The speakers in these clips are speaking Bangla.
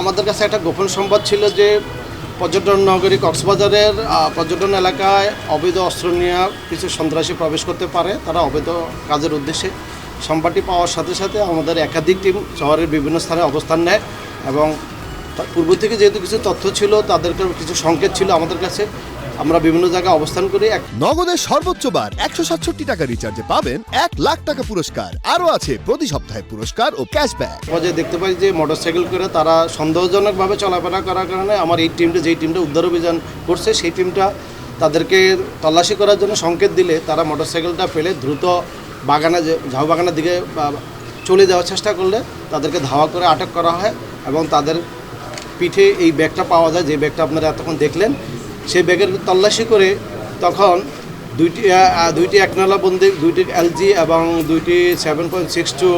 আমাদের কাছে একটা গোপন সংবাদ ছিল যে পর্যটন নগরী কক্সবাজারের পর্যটন এলাকায় অবৈধ অস্ত্র নিয়ে কিছু সন্ত্রাসী প্রবেশ করতে পারে, তারা অবৈধ কাজের উদ্দেশ্যে। সংবাদটি পাওয়ার সাথে সাথে আমাদের একাধিক টিম শহরের বিভিন্ন স্থানে অবস্থান নেয় এবং পূর্ব থেকে যেহেতু কিছু তথ্য ছিল তাদেরকে কিছু সংকেত ছিল আমাদের কাছে। আমরা বিভিন্ন জায়গায় অবস্থান করি এক নগদের সর্বোচ্চ বার একশো সাতষট্টি টাকা রিচার্জে পাবেন এক লাখ টাকা পুরস্কার। আরও আছে প্রতি সপ্তাহে পুরস্কার ও ক্যাশব্যাক পর্যায়ে দেখতে পাই যে মোটরসাইকেল করে তারা সন্দেহজনকভাবে চলাফেরা করার কারণে আমার এই টিমটা যেই টিমটা উদ্ধার অভিযান করছে সেই টিমটা তাদেরকে তল্লাশি করার জন্য সংকেত দিলে তারা মোটরসাইকেলটা ফেলে দ্রুত বাগানে যে ঝাউ বাগানের দিকে চলে যাওয়ার চেষ্টা করলে তাদেরকে ধাওয়া করে আটক করা হয় এবং তাদের পিঠে এই ব্যাগটা পাওয়া যায়। যে ব্যাগটা আপনারা এতক্ষণ দেখলেন সেই ব্যাগের তল্লাশি করে তখন দুইটি দুইটি একনালা বন্দি দুইটি এলজি এবং দুইটি সেভেন পয়েন্ট সিক্স টু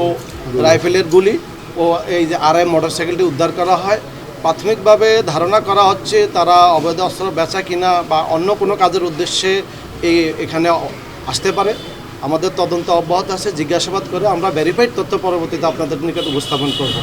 রাইফেলের গুলি ও এই যে আরআই মোটরসাইকেলটি উদ্ধার করা হয়। প্রাথমিকভাবে ধারণা করা হচ্ছে তারা অবৈধ অস্ত্র বেচা কিনা বা অন্য কোনো কাজের উদ্দেশ্যে এই এখানে আসতে পারে। আমাদের তদন্ত অব্যাহত আছে। জিজ্ঞাসাবাদ করে আমরা ভেরিফাইড তথ্য পরবর্তীতে আপনাদের নিকট উপস্থাপন করব।